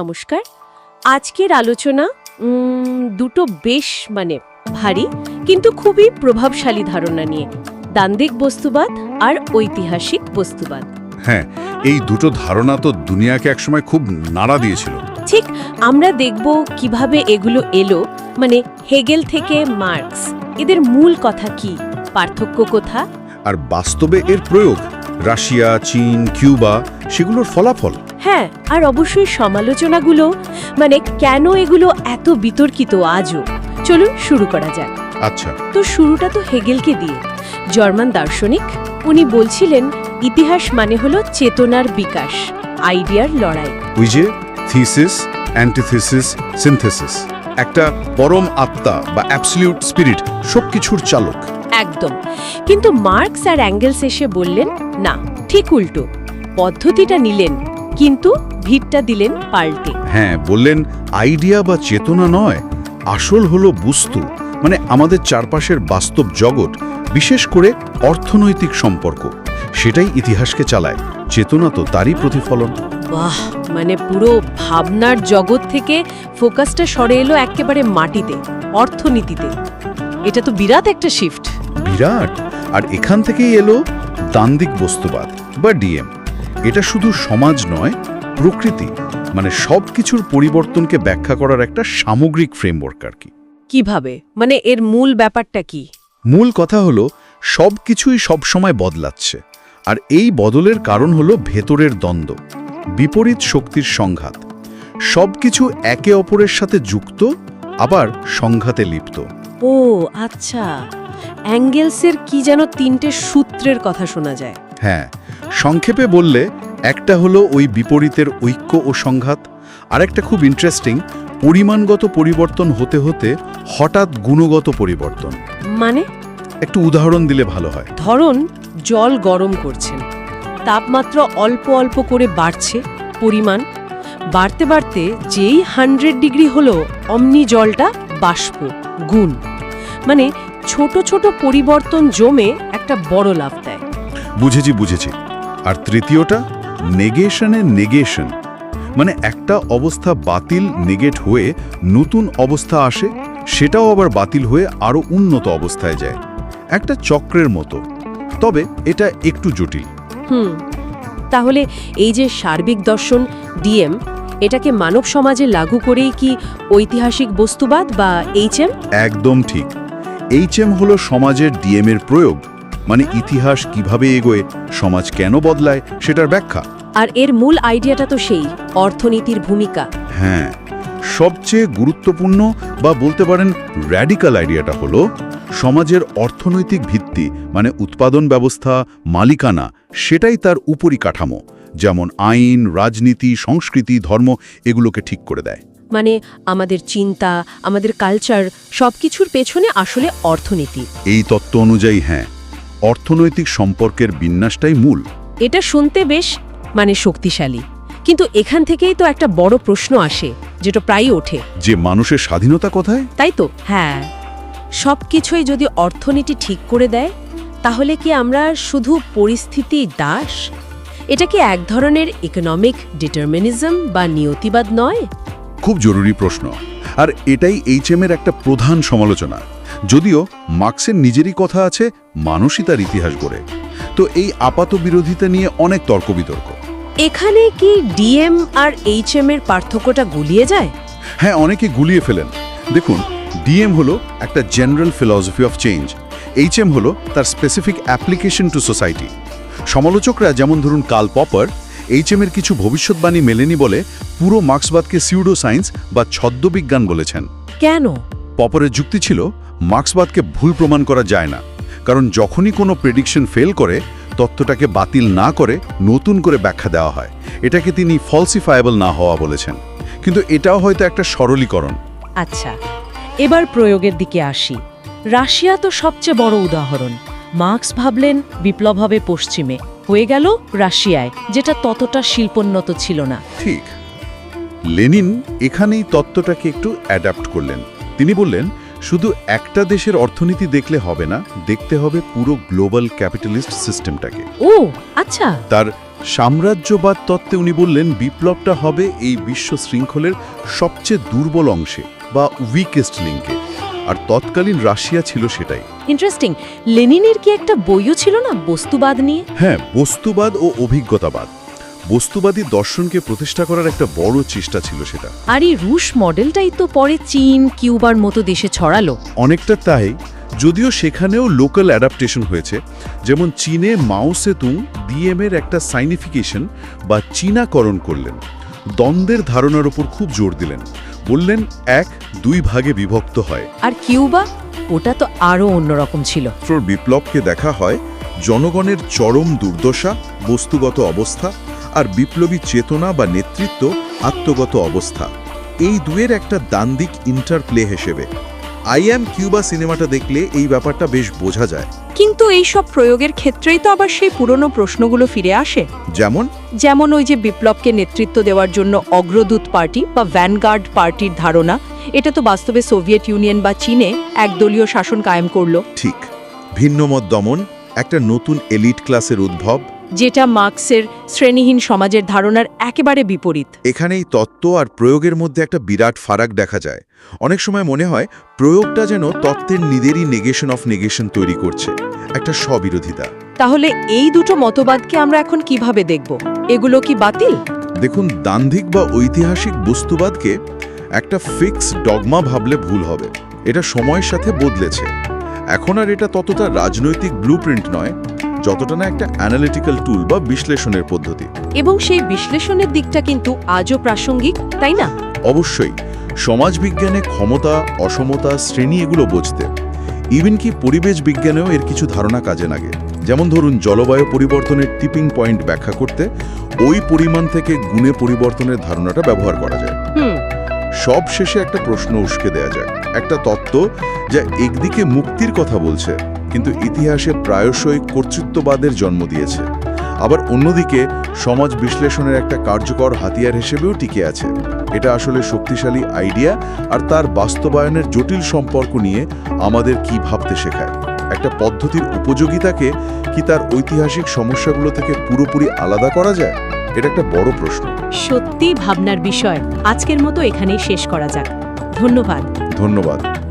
নমস্কার। আজকের আলোচনা দুটো বেশ মানে ভারী কিন্তু খুবই প্রভাবশালী ধারণা নিয়ে। দান্দিক বস্তুবাদ আর ঐতিহাসিক বস্তুবাদ। হ্যাঁ এই দুটো ধারণা তো দুনিয়াকে একসময় খুব নাড়া দিয়েছিল। ঠিক আমরা দেখব কীভাবে এগুলো এলো মানে হেগেল থেকে মার্কস এদের মূল কথা কি পার্থক্য কোথা? আর বাস্তবে এর প্রয়োগ রাশিয়া চীন কিউবা সেগুলোর ফলাফল। হ্যাঁ আর অবশ্যই সমালোচনাগুলো মানে কেন এগুলো এত বিতর্কিত আজও? চলুন শুরু করা যাক। আচ্ছা। তো শুরুটা তো হেগেলকে দিয়ে। জার্মান দার্শনিক উনি বলছিলেন ইতিহাস মানে হলো চেতনার বিকাশ আইডিয়ার লড়াই। ওই যে থিসিস অ্যান্টিথিসিস সিনথেসিস একটা পরম আত্মা বা অ্যাবসলিউট স্পিরিট সবকিছুর চালক। একদম। কিন্তু মার্কস আর অ্যাঙ্গেলস এসে বললেন না ঠিক উল্টো। পদ্ধতিটা নিলেন কিন্তু ভিড়টা দিলেন পাল্টে। হ্যাঁ বললেন আইডিয়া বা চেতনা নয় আসল হলো বস্তু। মানে আমাদের চারপাশের বাস্তব জগৎ বিশেষ করে অর্থনৈতিক সম্পর্ক সেটাই ইতিহাসকে চালায়। চেতনা তো তারই প্রতিফলন। বাহ মানে পুরো ভাবনার জগৎ থেকে ফোকাসটা সরে এলো একেবারে মাটিতে অর্থনীতিতে। এটা তো বিরাট একটা শিফট বিরাট আর এখান থেকেই এলো দান্দিক বস্তুবাদ বা ডিএম। এটা শুধু সমাজ নয় প্রকৃতি মানে সব কিছুর পরিবর্তনকে ব্যাখ্যা করার একটা সামগ্রিক ফ্রেমওয়ার্ক আর কি। কীভাবে? মানে এর মূল ব্যাপারটা কি? মূল কথা হলো সব কিছুই সবসময় বদলাচ্ছে আর এই বদলের কারণ হলো ভেতরের দ্বন্দ্ব বিপরীত শক্তির সংঘাত। সব কিছু একে অপরের সাথে যুক্ত আবার সংঘাতে লিপ্ত। ও আচ্ছা। অ্যাঙ্গেলসের কি যেন তিনটে সূত্রের কথা শোনা যায়। হ্যাঁ সংক্ষেপে বললে একটা হলো ওই বিপরীতের ঐক্য ও সংঘাত আরেকটা খুব ইন্টারেস্টিং পরিমাণগত পরিবর্তন হতে হতে হঠাৎ গুণগত পরিবর্তন। মানে? একটু উদাহরণ দিলে ভালো হয়। ধরুন জল গরম করছেন তাপমাত্রা অল্প অল্প করে বাড়ছে পরিমাণ বাড়তে বাড়তে যেই হান্ড্রেড ডিগ্রি হলো অমনি জলটা বাষ্প গুণ। মানে ছোট ছোট পরিবর্তন জমে একটা বড় লাভ দেয়। বুঝেছি বুঝেছি। আর তৃতীয়টা নেগেশনের নেগেশন মানে একটা অবস্থা বাতিল নেগেট হয়ে নতুন অবস্থা আসে সেটাও আবার বাতিল হয়ে আরও উন্নত অবস্থায় যায়। একটা চক্রের মতো। তবে এটা একটু জটিল। হুম। তাহলে এই যে সার্বিক দর্শন ডিএম এটাকে মানব সমাজে লাগু করেই কি ঐতিহাসিক বস্তুবাদ বা এইচএম একদম ঠিক। এইচএম হলো সমাজের ডিএম এর প্রয়োগ। মানে ইতিহাস কীভাবে এগোয় সমাজ কেন বদলায় সেটার ব্যাখ্যা। আর এর মূল আইডিয়াটা তো সেই অর্থনীতির ভূমিকা। হ্যাঁ সবচেয়ে গুরুত্বপূর্ণ বা বলতে পারেন র্যাডিক্যাল আইডিয়াটা হলো সমাজের অর্থনৈতিক ভিত্তি মানে উৎপাদন ব্যবস্থা মালিকানা সেটাই তার উপরি কাঠামো যেমন আইন রাজনীতি সংস্কৃতি ধর্ম এগুলোকে ঠিক করে দেয়। মানে আমাদের চিন্তা আমাদের কালচার সবকিছুর পেছনে আসলে অর্থনীতি। এই তত্ত্ব অনুযায়ী হ্যাঁ অর্থনৈতিক সম্পর্কের বিন্যাসটাই মূল। এটা শুনতে বেশ মানে শক্তিশালী। কিন্তু এখান থেকেই তো একটা বড় প্রশ্ন আসে যেটা প্রায়ই ওঠে। যে মানুষের স্বাধীনতা কোথায়? তাই তো? হ্যাঁ। সবকিছুই যদি অর্থনীতি ঠিক করে দেয় তাহলে কি আমরা শুধু পরিস্থিতি দাস? এটা কি এক ধরনের ইকোনমিক ডিটারমিনিজম বা নিয়তিবাদ নয়? খুব জরুরি প্রশ্ন। আর এটাই এইচএম এর একটা প্রধান সমালোচনা। যদিও মার্ক্সের নিজেরই কথা আছে মানুষই তার ইতিহাস গড়ে। তো এই আপাত বিরোধিতা নিয়ে অনেক তর্ক বিতর্ক। এখানে কি ডিএম আর এইচএম এর পার্থক্যটা গুলিয়ে যায়? হ্যাঁ অনেকে গুলিয়ে ফেলেন। দেখুন ডিএম হলো একটা general philosophy of change HM হলো তার স্পেসিফিক অ্যাপ্লিকেশন টু সোসাইটি সমালোচকরা যেমন ধরুন কাল পপার এইচএম এর কিছু ভবিষ্যৎবাণী মেলেনি বলে পুরো মার্ক্সবাদকে সিউডো সায়েন্স বা ছদ্মবিজ্ঞান বলেছেন। কেন? পপারের যুক্তি ছিল মার্ক্সবাদকে ভুল প্রমাণ করা যায় না কারণ যখনই কোনো প্রেডিকশন ফেল করে তত্ত্বটাকে বাতিল না করে নতুন করে ব্যাখ্যা দেওয়া হয়। এটাকে তিনি ফলসিফায়েবল না হওয়া বলেছেন। কিন্তু এটাও হয়তো একটা সরলীকরণ। আচ্ছা এবার প্রয়োগের দিকে আসি। রাশিয়া তো সবচেয়ে বড় উদাহরণ। মার্কস ভাবলেন বিপ্লব হবে পশ্চিমে। হয়ে গেল রাশিয়ায় যেটা ততটা শিল্পোন্নত ছিল না। ঠিক। লেনিন এখানেই তত্ত্বটাকে একটু অ্যাডাপ্ট করলেন। তিনি বললেন শুধু একটা দেশের অর্থনীতি দেখলে হবে না দেখতে হবে পুরো গ্লোবাল ক্যাপিটালিস্ট সিস্টেমটাকে। ও আচ্ছা। তার সাম্রাজ্যবাদ তত্ত্বে উনি বললেন বিপ্লবটা হবে এই বিশ্ব শৃঙ্খলের সবচেয়ে দুর্বল অংশে বা উইকেস্ট লিঙ্কে আর তৎকালীন রাশিয়া ছিল সেটাই। ইন্টারেস্টিং লেনিনের কি একটা বইও ছিল না বস্তুবাদ নিয়ে? হ্যাঁ বস্তুবাদ ও অভিজ্ঞতাবাদ। বস্তুবাদী দর্শনকে প্রতিষ্ঠা করার একটা বড় চেষ্টা ছিল সেটা। আর এই রুশ মডেলটাই তো পরে চীন কিউবার মতো দেশে ছড়ালো। অনেকটা তাই যদিও সেখানেও লোকাল অ্যাডাপ্টেশন হয়েছে। যেমন চীনে মাও সেতুং ডিএমের একটা সাইনিফিকেশন বা চীনাকরণ করলেন। দ্বন্দ্বের ধারণার উপর খুব জোর দিলেন। বললেন এক দুই ভাগে বিভক্ত হয়। আর কিউবা? ওটা তো আরও অন্যরকম ছিল। বিপ্লবকে দেখা হয় জনগণের চরম দুর্দশা বস্তুগত অবস্থা আর বিপ্লবী চেতনা বা নেতৃত্ব আত্মগত অবস্থা। এই দুয়ের একটা দান্দিক ইন্টারপ্লে হিসেবে। আই অ্যাম কিউবা সিনেমাটা দেখলে এই ব্যাপারটা বেশ বোঝা যায়। কিন্তু এই সব প্রয়োগের ক্ষেত্রেই তো আবার সেই পুরনো প্রশ্নগুলো ফিরে আসে। যেমন? যেমন ওই যে বিপ্লবকে নেতৃত্ব দেওয়ার জন্য অগ্রদূত পার্টি বা ভ্যানগার্ড পার্টির ধারণা এটা তো বাস্তবে সোভিয়েত ইউনিয়ন বা চীনে একদলীয় শাসন কায়েম করল। ঠিক। ভিন্নমত দমন একটা নতুন এলিট ক্লাসের উদ্ভব যেটা মার্কসের শ্রেণীহীন সমাজের ধারণার একেবারে বিপরীত। এখানেই তত্ত্ব আর প্রয়োগের মধ্যে একটা বিরাট ফারাক দেখা যায়। অনেক সময় মনে হয় প্রয়োগটা যেন তত্ত্বের নিজেরই নেগেশন অফ নেগেশন তৈরি করছে। একটা স্ববিরোধিতা। তাহলে এই দুটো মতবাদকে আমরা এখন কীভাবে দেখব? এগুলো কি বাতিল? দেখুন দান্ধিক বা ঐতিহাসিক বস্তুবাদকে একটা ফিক্স ডগমা ভাবলে ভুল হবে। এটা সময়ের সাথে বদলেছে। এখন আর এটা ততটা রাজনৈতিক ব্লুপ্রিন্ট নয়। যতটা না একটা অ্যানালিটিক্যাল টুল বা বিশ্লেষণের পদ্ধতি। এবং সেই বিশ্লেষণের দিকটা কিন্তু আজও প্রাসঙ্গিক তাই না? অবশ্যই সমাজবিজ্ঞানে ক্ষমতা অসমতা শ্রেণি এগুলো বুঝতে। ইভেন কি পরিবেশ বিজ্ঞানেও এর কিছু ধারণা কাজে লাগে। যেমন ধরুন জলবায়ু পরিবর্তনের টিপিং পয়েন্ট ব্যাখ্যা করতে ওই পরিমাণ থেকে গুণে পরিবর্তনের ধারণাটা ব্যবহার করা যায়। হুম। সব শেষে একটা প্রশ্ন উস্কে দেয়া যায় একটা তত্ত্ব যা একদিকে মুক্তির কথা বলছে কিন্তু ইতিহাসে প্রায়শই কর্তৃত্ববাদের জন্ম দিয়েছে। আবার অন্যদিকে সমাজ বিশ্লেষণের একটা কার্যকর হাতিয়ার হিসেবেও টিকে আছে। এটা আসলে শক্তিশালী আইডিয়া আর তার বাস্তবায়নের জটিল সম্পর্ক নিয়ে আমাদের কি ভাবতে শেখায়। একটা পদ্ধতির উপযোগিতাকে কি তার ঐতিহাসিক সমস্যাগুলো থেকে পুরোপুরি আলাদা করা যায়? এটা একটা বড় প্রশ্ন। সত্যি ভাবনার বিষয়। আজকের মতো এখানেই শেষ করা যাক। ধন্যবাদ। ধন্যবাদ।